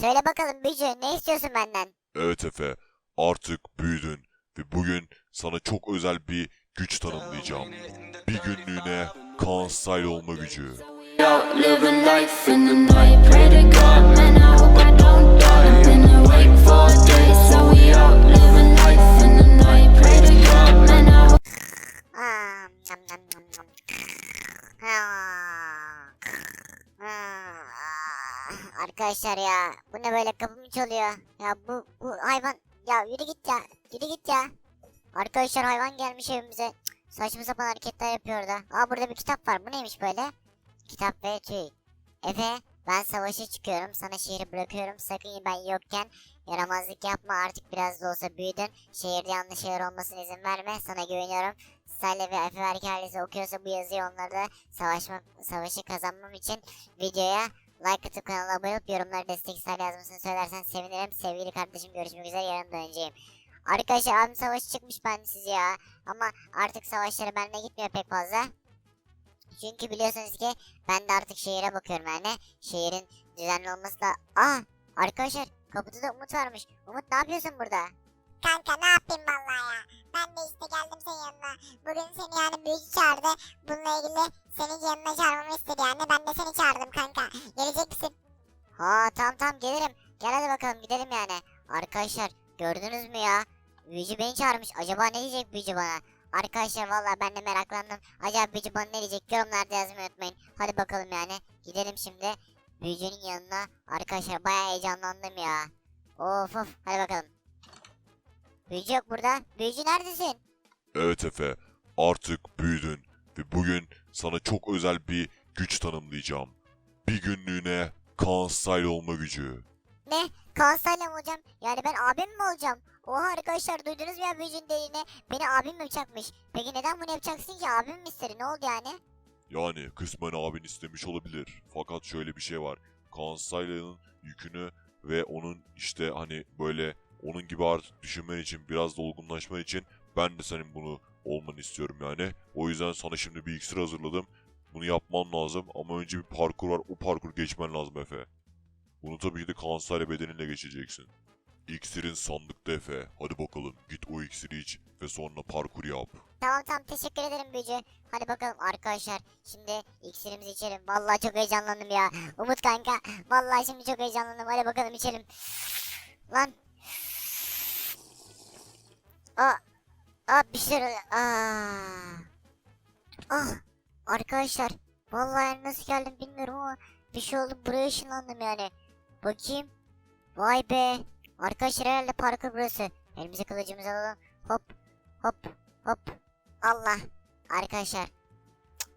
Söyle bakalım büyücü ne istiyorsun benden? Evet Efe, artık büyüdün ve bugün sana çok özel bir güç tanımlayacağım. Bir günlüğüne Kaan Style olma gücü. out living life in the night. Pray to God, man, I hope I don't die. I've been awake for Arkadaşlar ya bu ne böyle kapımı çalıyor. Ya bu bu hayvan ya yürü git ya yürü git ya. Arkadaşlar hayvan gelmiş evimize. Saçma sapan hareketler yapıyor da. Aa burada bir kitap var. Bu neymiş böyle? Kitap ve tüy. Efe ben savaşa çıkıyorum. Sana şehri bırakıyorum. Sakın ben yokken yaramazlık yapma. Artık biraz da olsa büyüdün. Şehirde yanlış şeyler olmasına izin verme. Sana güveniyorum. Sale ve Efe Berke ailesi okuyorsa bu yazıyı onları da savaşma, savaşı kazanmam için videoya like atıp kanala abone olup yorumlara destek ister yazmasını söylersen sevinirim. Sevgili kardeşim görüşmek üzere yarın döneceğim. Arkadaşlar abim savaşı çıkmış ben siz ya. Ama artık savaşları benimle gitmiyor pek fazla. Çünkü biliyorsunuz ki ben de artık şehire bakıyorum yani. Şehrin düzenli olması da... Aa! Arkadaşlar kapıda da Umut varmış. Umut ne yapıyorsun burada? Kanka ne yapayım vallahi ya. Ben de işte. Bugün seni yani büyücü çağırdı. Bununla ilgili senin yanına çağırmamı istedi yani. Ben de seni çağırdım kanka. Gelecek misin? Ha tamam tamam gelirim. Gel hadi bakalım gidelim yani. Arkadaşlar gördünüz mü ya? Büyücü beni çağırmış. Acaba ne diyecek büyücü bana? Arkadaşlar valla ben de meraklandım. Acaba büyücü bana ne diyecek? Yorumlarda yazmayı unutmayın. Hadi bakalım yani. Gidelim şimdi. Büyücünün yanına. Arkadaşlar bayağı heyecanlandım ya. Of of hadi bakalım. Büyücü yok burada. Büyücü neredesin? Evet Efe, artık büyüdün ve bugün sana çok özel bir güç tanımlayacağım. Bir günlüğüne Kaan Style olma gücü. Ne? Kansayla mı olacağım? Yani ben abim mi olacağım? Oha arkadaşlar duydunuz mu ya büyücünün dediğini? Beni abim mi yapacakmış? Peki neden bunu yapacaksın ki? Abim mi istedi? Ne oldu yani? Yani kısmen abin istemiş olabilir. Fakat şöyle bir şey var. Kaan Style'ın yükünü ve onun işte hani böyle onun gibi artık düşünmen için biraz da olgunlaşman için ben de senin bunu olmanı istiyorum yani. O yüzden sana şimdi bir iksir hazırladım. Bunu yapman lazım ama önce bir parkur var. O parkur geçmen lazım Efe. Bunu tabii ki de Kaan Style bedeninle geçeceksin. İksirin sandıkta Efe. Hadi bakalım git o iksiri iç ve sonra parkur yap. Tamam tamam teşekkür ederim büyücü. Hadi bakalım arkadaşlar. Şimdi iksirimizi içelim. Vallahi çok heyecanlandım ya. Umut kanka. Vallahi şimdi çok heyecanlandım. Hadi bakalım içelim. Lan. Aa. Aa bir şey oluyor. Aa. Ah. Arkadaşlar. Vallahi nasıl geldim bilmiyorum ama bir şey oldu buraya ışınlandım yani. Bakayım. Vay be. Arkadaşlar herhalde parkur burası. Elimize kılıcımızı alalım. Hop. Hop. Hop. Allah. Arkadaşlar.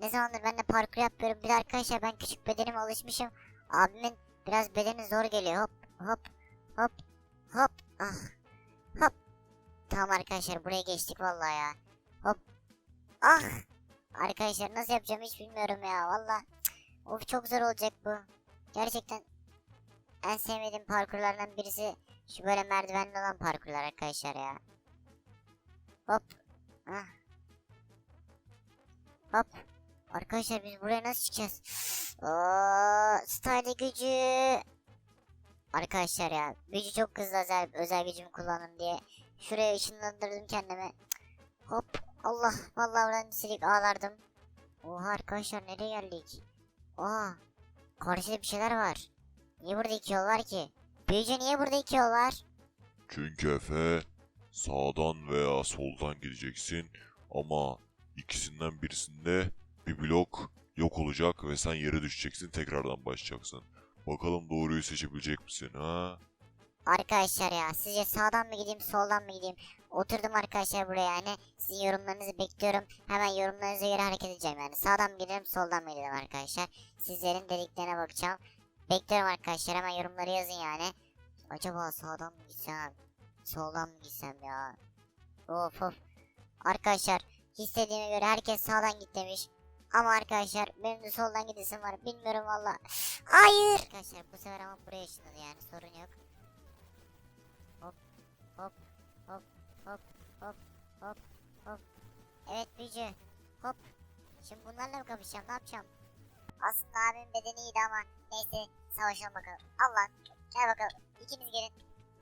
Ne zamandır ben de parkur yapıyorum. Bir de arkadaşlar ben küçük bedenime alışmışım. Abimin biraz bedeni zor geliyor. Hop. Hop. Hop. Hop. Ah. Hop. Tamam arkadaşlar buraya geçtik vallahi ya. Hop. Ah. Arkadaşlar nasıl yapacağım hiç bilmiyorum ya. Valla. Of çok zor olacak bu. Gerçekten en sevmediğim parkurlardan birisi şu böyle merdivenli olan parkurlar arkadaşlar ya. Hop. Ah. Hop. Arkadaşlar biz buraya nasıl çıkacağız? Oo, style gücü. Arkadaşlar ya gücü çok hızlı özel, özel gücümü kullandım diye şuraya ışınlandırdım kendimi. Hop Allah vallahi oradan silik ağlardım. Oha arkadaşlar nereye geldik? Oha karşıda bir şeyler var. Niye burada iki yol var ki? Büyücü niye burada iki yol var? Çünkü Efe sağdan veya soldan gideceksin ama ikisinden birisinde bir blok yok olacak ve sen yere düşeceksin tekrardan başlayacaksın. Bakalım doğruyu seçebilecek misin ha? Arkadaşlar ya sizce sağdan mı gideyim soldan mı gideyim? Oturdum arkadaşlar buraya yani. Sizin yorumlarınızı bekliyorum. Hemen yorumlarınıza göre hareket edeceğim yani. Sağdan mı gidelim soldan mı gidelim arkadaşlar. Sizlerin dediklerine bakacağım. Bekliyorum arkadaşlar hemen yorumları yazın yani. Acaba sağdan mı gitsem? Soldan mı gitsem ya? Of of. Arkadaşlar istediğime göre herkes sağdan git demiş. Ama arkadaşlar benim de soldan gidesim var. Bilmiyorum valla. Hayır. Arkadaşlar bu sefer ama buraya ışınladı yani sorun yok. Hop hop hop hop hop hop. Evet büyücü. Hop. Şimdi bunlarla mı kapışacağım ne yapacağım? Aslında abimin bedeni iyiydi ama neyse savaşalım bakalım. Allah. Gel bakalım. İkiniz gelin.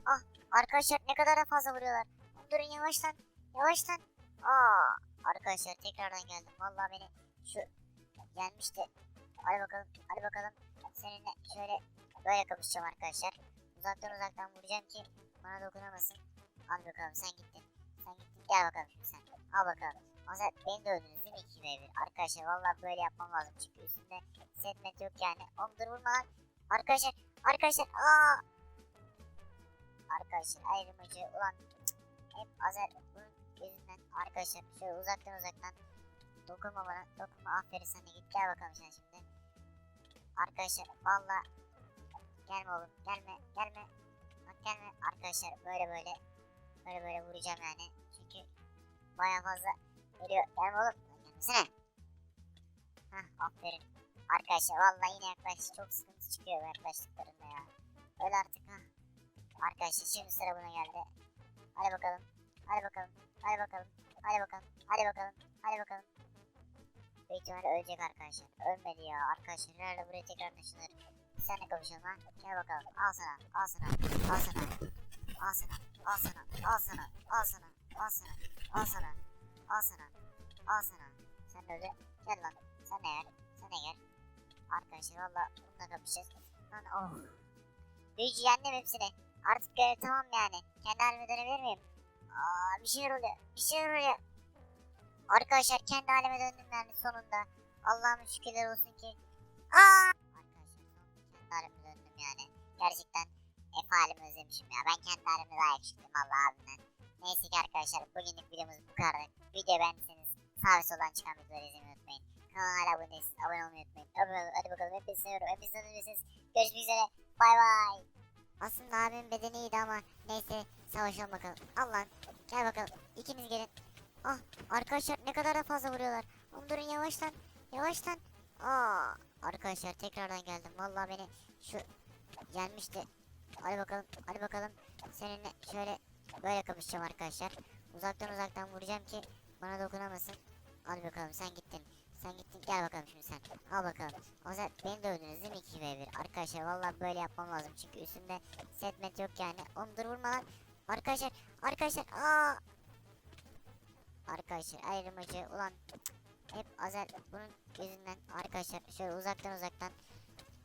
Ah arkadaşlar ne kadar da fazla vuruyorlar. Durun yavaştan. Yavaştan. Aa arkadaşlar tekrardan geldim. Vallahi beni şu gelmişti. Hadi bakalım. Hadi bakalım. Seninle şöyle böyle kapışacağım arkadaşlar. Uzaktan uzaktan vuracağım ki bana dokunamasın. Al bakalım sen gittin. Sen gittin. Gel bakalım şimdi sen. Al bakalım. O zaman beni de öldünüz değil mi 2 v 1? Arkadaşlar vallahi böyle yapmam lazım. Çünkü üstünde setmet yok yani. Oğlum dur vurma lan. Arkadaşlar. Arkadaşlar. Aa. Arkadaşlar ayrımacı. Ulan hep Azer bunun yüzünden. Arkadaşlar şöyle uzaktan uzaktan. Dokunma bana. Dokunma. Aferin sana git. Gel bakalım sen şimdi. Arkadaşlar valla gelme oğlum gelme gelme bak gelme arkadaşlar böyle böyle böyle böyle vuracağım yani çünkü baya fazla geliyor gelme oğlum gelmesene Hah aferin arkadaşlar valla yine yaklaş çok sıkıntı çıkıyor yaklaştıklarında ya öyle artık ha arkadaşlar şimdi sıra buna geldi hadi bakalım hadi bakalım hadi bakalım hadi bakalım hadi bakalım hadi bakalım Büyük ihtimalle ölecek arkadaşlar. Ölmedi ya arkadaşlar. Herhalde buraya tekrar taşınır. Senle kapışalım ha. Gel bakalım. Al sana. Al sana. Al sana. Al sana. Al sana. Al sana. Al sana. Al sana. Al sana. Sen de öyle. Gel lan. Sen de gel. Sen de gel. Arkadaşlar valla bununla kapışacağız. Lan oh. Büyücü yendim hepsini. Artık görev tamam yani. Kendi halime dönebilir miyim? Aa, bir şeyler oluyor. Bir şeyler oluyor. Arkadaşlar kendi halime döndüm yani sonunda. Allah'ım şükürler olsun ki. Aa! Arkadaşlar kendi halime döndüm yani. Gerçekten Efe halimi özlemişim ya. Ben kendi halimde daha yakışıklıyım Allah abimden. Neyse ki arkadaşlar bugünlük videomuz bu kadar. Video beğendiyseniz sağ ve soldan çıkan videoları izlemeyi unutmayın. Kanala hala abone değilseniz abone olmayı unutmayın. Bakalım, hadi bakalım hepinizi seviyorum. Hepinizi tanıyorsunuz. Görüşmek üzere. Bay bay. Aslında abimin bedeni iyiydi ama neyse savaşalım bakalım. Allah gel bakalım. İkiniz gelin. Ah arkadaşlar ne kadar da fazla vuruyorlar. Durun yavaştan. Yavaştan. Aa arkadaşlar tekrardan geldim. Vallahi beni şu gelmişti. Hadi bakalım. Hadi bakalım. Seninle şöyle böyle kapışacağım arkadaşlar. Uzaktan uzaktan vuracağım ki bana dokunamasın. Hadi bakalım sen gittin. Sen gittin gel bakalım şimdi sen. Al bakalım. O zaman beni de öldünüz değil mi 2 v 1? Arkadaşlar vallahi böyle yapmam lazım. Çünkü üstümde setmet yok yani. Oğlum dur vurma lan. Arkadaşlar. Arkadaşlar. Aa. Arkadaşlar ayrımacı ulan hep Azer bunun yüzünden arkadaşlar şöyle uzaktan uzaktan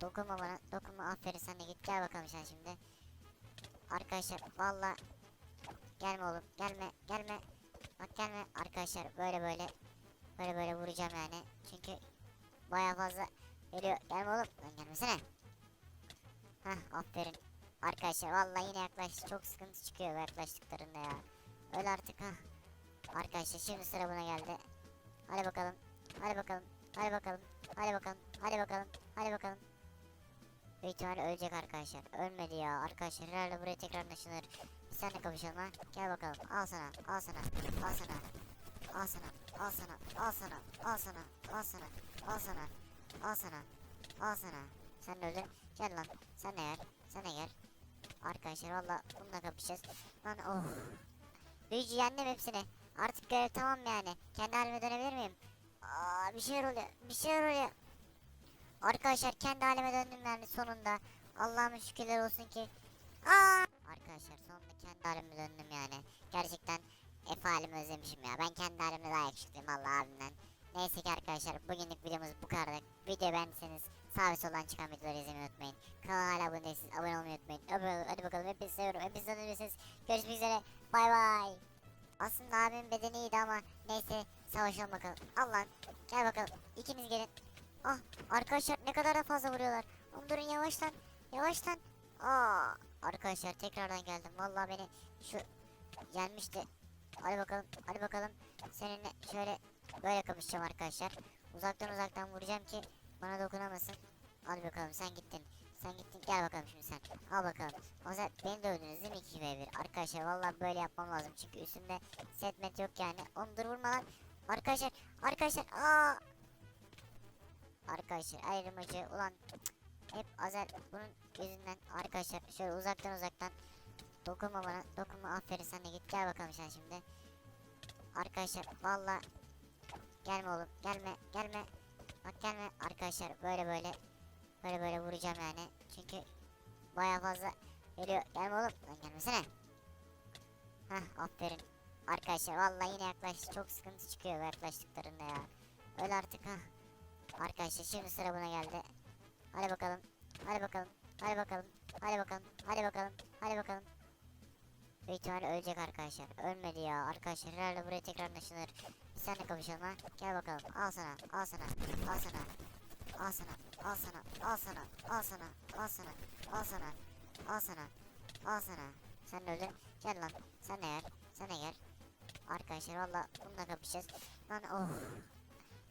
dokunma bana dokunma aferin sen de git gel bakalım sen şimdi arkadaşlar valla gelme oğlum gelme gelme bak gelme arkadaşlar böyle böyle böyle böyle vuracağım yani çünkü baya fazla geliyor gelme oğlum lan gelmesene Hah aferin arkadaşlar valla yine yaklaş çok sıkıntı çıkıyor yaklaştıklarında ya öyle artık ha Arkadaşlar şimdi sıra buna geldi. Hadi bakalım. Hadi bakalım. Hadi bakalım. Hadi bakalım. Hadi bakalım. Hadi bakalım. Büyük ölecek arkadaşlar. Ölmedi ya arkadaşlar herhalde buraya tekrar taşınır. Biz seninle kapışalım ha. Gel bakalım al sana al sana al sana. Al sana al sana al sana al sana al sana al sana al sana al sana. Sen de öldür. Gel lan sen de gel sen de gel. Arkadaşlar valla bununla kapışacağız. Lan oh. Büyücü yendim hepsini. Artık görev tamam yani. Kendi halime dönebilir miyim? Aa, bir şeyler oluyor. Bir şeyler oluyor. Arkadaşlar kendi halime döndüm yani sonunda. Allah'ıma şükürler olsun ki. Aa! Arkadaşlar sonunda kendi halime döndüm yani. Gerçekten Efe halimi özlemişim ya. Ben kendi halimde daha yakışıklıyım Allah abimden. Neyse ki arkadaşlar bugünlük videomuz bu kadar. Video beğendiyseniz sağ ve soldan çıkan videoları izlemeyi unutmayın. Kanala hala abone değilseniz abone olmayı unutmayın. Hadi, hadi bakalım hepinizi seviyorum. Hepinizi tanıyorsunuz. Görüşmek üzere. Bay bay. Aslında abimin bedeni iyiydi ama neyse savaşalım bakalım. Al lan gel bakalım ikiniz gelin. Ah arkadaşlar ne kadar da fazla vuruyorlar. Oğlum durun yavaştan yavaştan. Aa arkadaşlar tekrardan geldim. Vallahi beni şu gelmişti. Hadi bakalım hadi bakalım. Seninle şöyle böyle kapışacağım arkadaşlar. Uzaktan uzaktan vuracağım ki bana dokunamasın. Hadi bakalım sen gittin. Sen gittin gel bakalım şimdi sen. Al bakalım. O zaman beni de öldünüz değil mi 2 v 1? Arkadaşlar vallahi böyle yapmam lazım. Çünkü üstümde setmet yok yani. Oğlum dur vurma lan. Arkadaşlar. Arkadaşlar. Aa. Arkadaşlar ayrımacı. Ulan hep Azer bunun yüzünden arkadaşlar şöyle uzaktan uzaktan dokunma bana dokunma aferin sen de git gel bakalım sen şimdi arkadaşlar valla gelme oğlum gelme gelme bak gelme arkadaşlar böyle böyle böyle böyle vuracağım yani çünkü Baya fazla geliyor. Gelme oğlum. Lan gelmesene. Hah aferin. Arkadaşlar vallahi yine yaklaştı. Çok sıkıntı çıkıyor yaklaştıklarında ya. Öl artık ha. Arkadaşlar şimdi sıra buna geldi. Hadi bakalım. Hadi bakalım. Hadi bakalım. Hadi bakalım. Hadi bakalım. Hadi bakalım. Büyük ihtimalle ölecek arkadaşlar. Ölmedi ya. Arkadaşlar herhalde buraya tekrar taşınır. Biz seninle kapışalım ha. Gel bakalım. Al sana. Al sana. Al sana. Al sana. Al sana. Al sana. Al sana. Al sana. Al sana. Al sana. Al sana. Sen de öldün. Gel lan. Sen de gel. Sen de gel. Arkadaşlar valla bununla kapışacağız. Lan oh.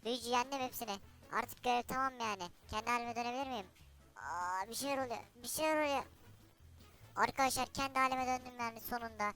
Büyücü yendim hepsini. Artık görev tamam yani. Kendi halime dönebilir miyim? Aa, bir şeyler oluyor. Bir şeyler oluyor. Arkadaşlar kendi halime döndüm yani sonunda.